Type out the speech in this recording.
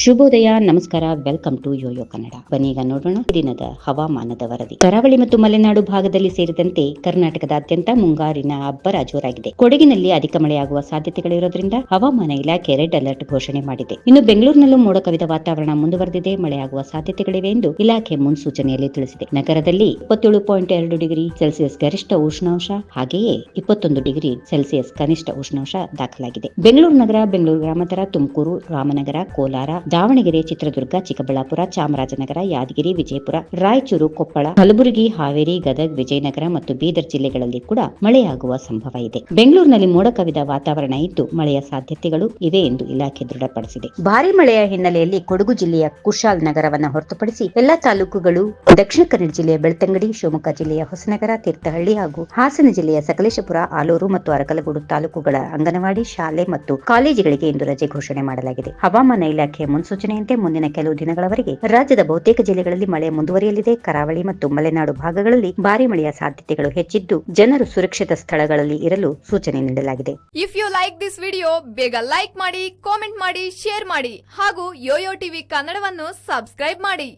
ಶುಭೋದಯ, ನಮಸ್ಕಾರ, welcome to Yoyo Kannada. ಬನ್ನೀಗ ನೋಡೋಣ ದಿನದ ಹವಾಮಾನದ ವರದಿ. ಕರಾವಳಿ ಮತ್ತು ಮಲೆನಾಡು ಭಾಗದಲ್ಲಿ ಸೇರಿದಂತೆ ಕರ್ನಾಟಕದಾದ್ಯಂತ ಮುಂಗಾರಿನ ಅಬ್ಬರ ಜೋರಾಗಿದೆ. ಕೊಡಗಿನಲ್ಲಿ ಅಧಿಕ ಮಳೆಯಾಗುವ ಸಾಧ್ಯತೆಗಳಿರೋದ್ರಿಂದ ಹವಾಮಾನ ಇಲಾಖೆ ರೆಡ್ ಅಲರ್ಟ್ ಘೋಷಣೆ ಮಾಡಿದೆ. ಇನ್ನು ಬೆಂಗಳೂರಿನಲ್ಲೂ ಮೋಡ ಕವಿದ ವಾತಾವರಣ ಮುಂದುವರೆದಿದೆ. ಮಳೆಯಾಗುವ ಸಾಧ್ಯತೆಗಳಿವೆ ಎಂದು ಇಲಾಖೆ ಮುನ್ಸೂಚನೆಯಲ್ಲಿ ತಿಳಿಸಿದೆ. ನಗರದಲ್ಲಿ ಇಪ್ಪತ್ತೇಳು ಪಾಯಿಂಟ್ ಎರಡು ಡಿಗ್ರಿ ಸೆಲ್ಸಿಯಸ್ ಗರಿಷ್ಠ ಉಷ್ಣಾಂಶ, ಹಾಗೆಯೇ ಇಪ್ಪತ್ತೊಂದು ಡಿಗ್ರಿ ಸೆಲ್ಸಿಯಸ್ ಕನಿಷ್ಠ ಉಷ್ಣಾಂಶ ದಾಖಲಾಗಿದೆ. ಬೆಂಗಳೂರು ನಗರ, ಬೆಂಗಳೂರು ಗ್ರಾಮಾಂತರ, ತುಮಕೂರು, ರಾಮನಗರ, ಕೋಲಾರ ದಾವಣಗೆರೆ, ಚಿತ್ರದುರ್ಗ, ಚಿಕ್ಕಬಳ್ಳಾಪುರ, ಚಾಮರಾಜನಗರ, ಯಾದಗಿರಿ, ವಿಜಯಪುರ, ರಾಯಚೂರು, ಕೊಪ್ಪಳ, ಕಲಬುರಗಿ, ಹಾವೇರಿ, ಗದಗ್, ವಿಜಯನಗರ ಮತ್ತು ಬೀದರ್ ಜಿಲ್ಲೆಗಳಲ್ಲಿ ಕೂಡ ಮಳೆಯಾಗುವ ಸಂಭವ ಇದೆ. ಬೆಂಗಳೂರಿನಲ್ಲಿ ಮೋಡ ಕವಿದ ವಾತಾವರಣ ಇದ್ದು ಮಳೆಯ ಸಾಧ್ಯತೆಗಳು ಇವೆ ಎಂದು ಇಲಾಖೆ ದೃಢಪಡಿಸಿದೆ. ಭಾರಿ ಮಳೆಯ ಹಿನ್ನೆಲೆಯಲ್ಲಿ ಕೊಡಗು ಜಿಲ್ಲೆಯ ಕುಶಾಲ್ ನಗರವನ್ನು ಹೊರತುಪಡಿಸಿ ಎಲ್ಲಾ ತಾಲೂಕುಗಳು ದಕ್ಷಿಣ ಕನ್ನಡ ಜಿಲ್ಲೆಯ ಬೆಳ್ತಂಗಡಿ, ಶಿವಮೊಗ್ಗ ಜಿಲ್ಲೆಯ ಹೊಸನಗರ, ತೀರ್ಥಹಳ್ಳಿ ಹಾಗೂ ಹಾಸನ ಜಿಲ್ಲೆಯ ಸಕಲೇಶಪುರ, ಆಲೂರು ಮತ್ತು ಅರಕಲಗೂಡು ತಾಲೂಕುಗಳ ಅಂಗನವಾಡಿ, ಶಾಲೆ ಮತ್ತು ಕಾಲೇಜುಗಳಿಗೆ ಇಂದು ರಜೆ ಘೋಷಣೆ ಮಾಡಲಾಗಿದೆ. ಹವಾಮಾನ ಇಲಾಖೆಯ ಮುನ್ಸೂಚನೆಯಂತೆ ಮುಂದಿನ ಕೆಲವು ದಿನಗಳವರೆಗೆ ರಾಜ್ಯದ ಬಹುತೇಕ ಜಿಲ್ಲೆಗಳಲ್ಲಿ ಮಳೆ ಮುಂದುವರಿಯಲಿದೆ. ಕರಾವಳಿ ಮತ್ತು ಮಲೆನಾಡು ಭಾಗಗಳಲ್ಲಿ ಭಾರಿ ಮಳೆಯ ಸಾಧ್ಯತೆಗಳು ಹೆಚ್ಚಿದ್ದು ಜನರು ಸುರಕ್ಷಿತ ಸ್ಥಳಗಳಲ್ಲಿ ಇರಲು ಸೂಚನೆ ನೀಡಲಾಗಿದೆ. If you like this video ಬೇಗ ಲೈಕ್ ಮಾಡಿ ಕಾಮೆಂಟ್ ಮಾಡಿ ಶೇರ್ ಮಾಡಿ ಹಾಗೂ ಯೋಯೋ ಟಿವಿ ಕನ್ನಡವನ್ನು ಸಬ್ಸ್ಕ್ರೈಬ್ ಮಾಡಿ.